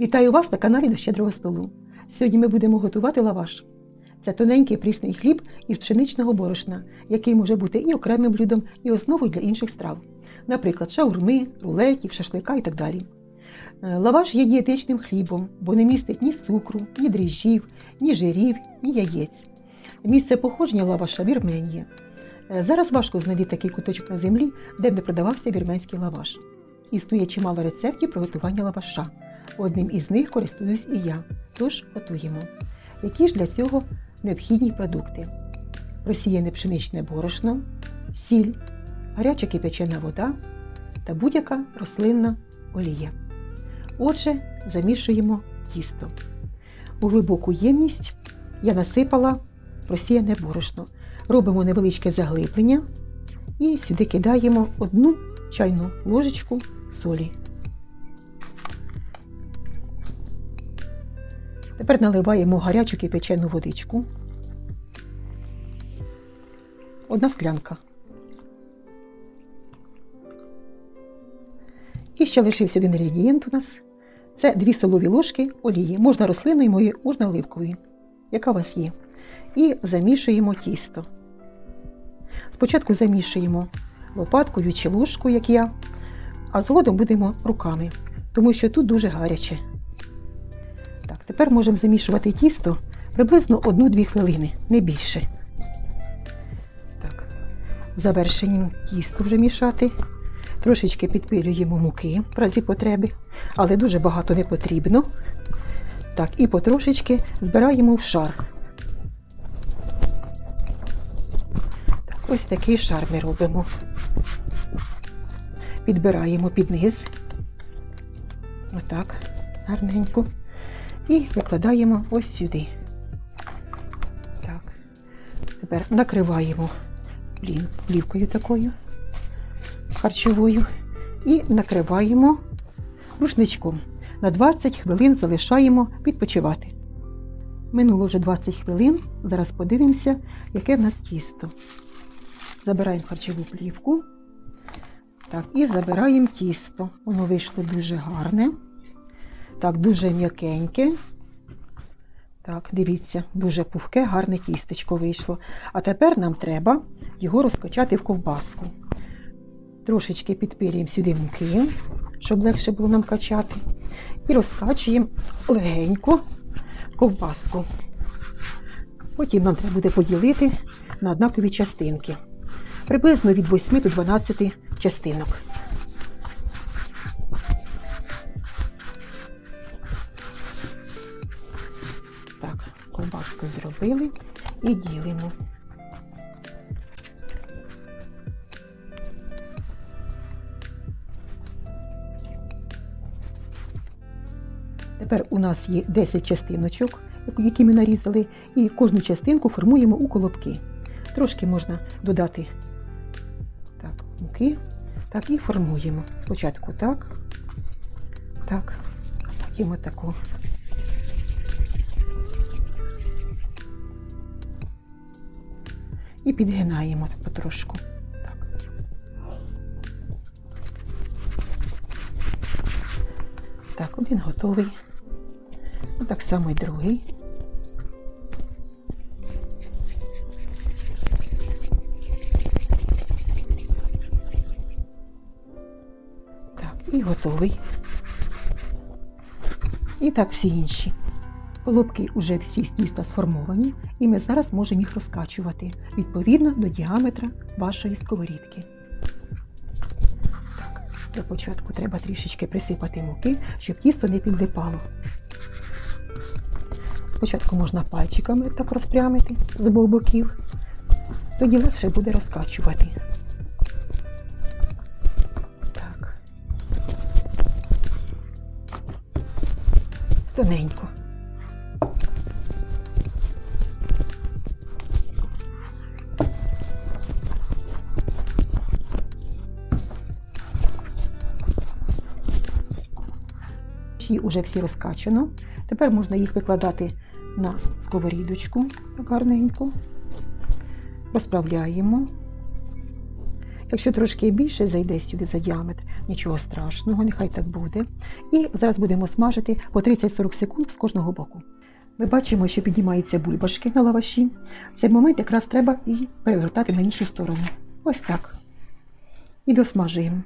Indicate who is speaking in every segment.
Speaker 1: Вітаю вас на каналі до щедрого столу. Сьогодні ми будемо готувати лаваш. Це тоненький прісний хліб із пшеничного борошна, який може бути і окремим блюдом, і основою для інших страв, наприклад, шаурми, рулетів, шашлика і так далі. Е, Лаваш є дієтичним хлібом, бо не містить ні цукру, ні дріжджів, ні жирів, ні яєць. Місце походження лаваша Вірменія. Е, Зараз важко знайти такий куточок на землі, де б не продавався вірменський лаваш. Існує чимало рецептів приготування лаваша. Одним із них користуюсь і я. Тож готуємо. Які ж для цього необхідні продукти? Просіяне пшеничне борошно, сіль, гаряча кипячена вода та будь-яка рослинна олія. Отже, замішуємо тісто. У глибоку ємність я насипала просіяне борошно. Робимо невеличке заглиблення і сюди кидаємо одну чайну ложечку солі. Тепер наливаємо гарячу кипячену водичку. Одна склянка. І ще лишився один інгредієнт у нас. Це 2 столові ложки олії. Можна рослинної, можна оливкової, яка у вас є. І замішуємо тісто. Спочатку замішуємо лопаткою чи ложкою, як я, а згодом будемо руками, тому що тут дуже гаряче. Тепер можемо замішувати тісто приблизно 1-2 хвилини, не більше. Так, завершенням тісто вже мішати. Трошечки підпилюємо муки в разі потреби, але дуже багато не потрібно. Так, і потрошечки збираємо в шар. Так, ось такий шар ми робимо. Підбираємо під низ. Отак, гарненько. І викладаємо ось сюди. Так. Тепер накриваємо плівкою такою харчовою і накриваємо рушничком. На 20 хвилин залишаємо відпочивати. Минуло вже 20 хвилин. Зараз подивимося, яке в нас тісто. Забираємо харчову плівку. Так, і забираємо тісто. Воно вийшло дуже гарне. Так, дуже м'якеньке. Так, дивіться, дуже пухке, гарне тістечко вийшло. А тепер нам треба його розкачати в ковбаску. Трошечки підпилюємо сюди муки, щоб легше було нам качати. І розкачуємо легенько ковбаску. Потім нам треба буде поділити на однакові частинки. Приблизно від 8 до 12 частинок. Ковбаску зробили і ділимо. Тепер у нас є 10 частиночок, які ми нарізали, і кожну частинку формуємо у колобки. Трошки можна додати так, муки, так і формуємо. Спочатку так, так, потім отаку. І підгинаємо потрошку. Так. Так, один готовий. Ну, так само і другий. Так, і готовий. І так всі інші. Колобки вже всі з тіста сформовані, і ми зараз можемо їх розкачувати відповідно до діаметра вашої сковорідки. Так, для початку треба трішечки присипати муки, щоб тісто не підлипало. Спочатку можна пальчиками так розпрямити з обох боків, тоді легше буде розкачувати. Так. Тоненько. Ті вже всі розкачано. Тепер можна їх викладати на сковорідочку гарненько. Розправляємо. Якщо трошки більше зайде сюди за діаметр, Нічого страшного, нехай так буде. І зараз будемо смажити по 30-40 секунд з кожного боку. Ми бачимо, що піднімаються бульбашки на лаваші. В цей момент якраз треба і перевертати на іншу сторону. Ось так. І досмажуємо.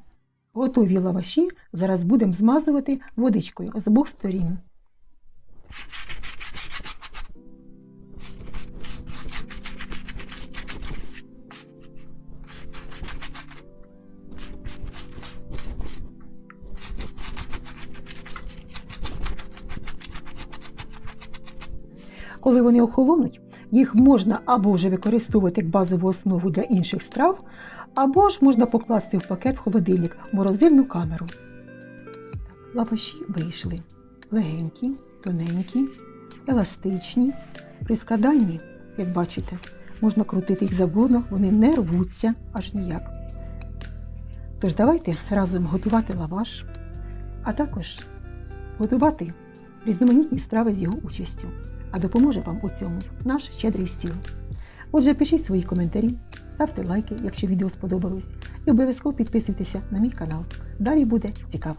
Speaker 1: Готові лаваші зараз будемо змазувати водичкою з обох сторін. Коли вони охолонуть, їх можна або вже використовувати як базову основу для інших страв, або ж можна покласти в пакет в холодильник в морозильну камеру. Лаваші вийшли легенькі, тоненькі, еластичні. При складанні, як бачите, можна крутити їх завгодно, вони не рвуться аж ніяк. Тож давайте разом готувати лаваш, а також готувати різноманітні страви з його участю. А допоможе вам у цьому наш щедрий стіл. Отже, пишіть свої коментарі, ставте лайки, якщо відео сподобалось, і обов'язково підписуйтеся на мій канал. Далі буде цікаво.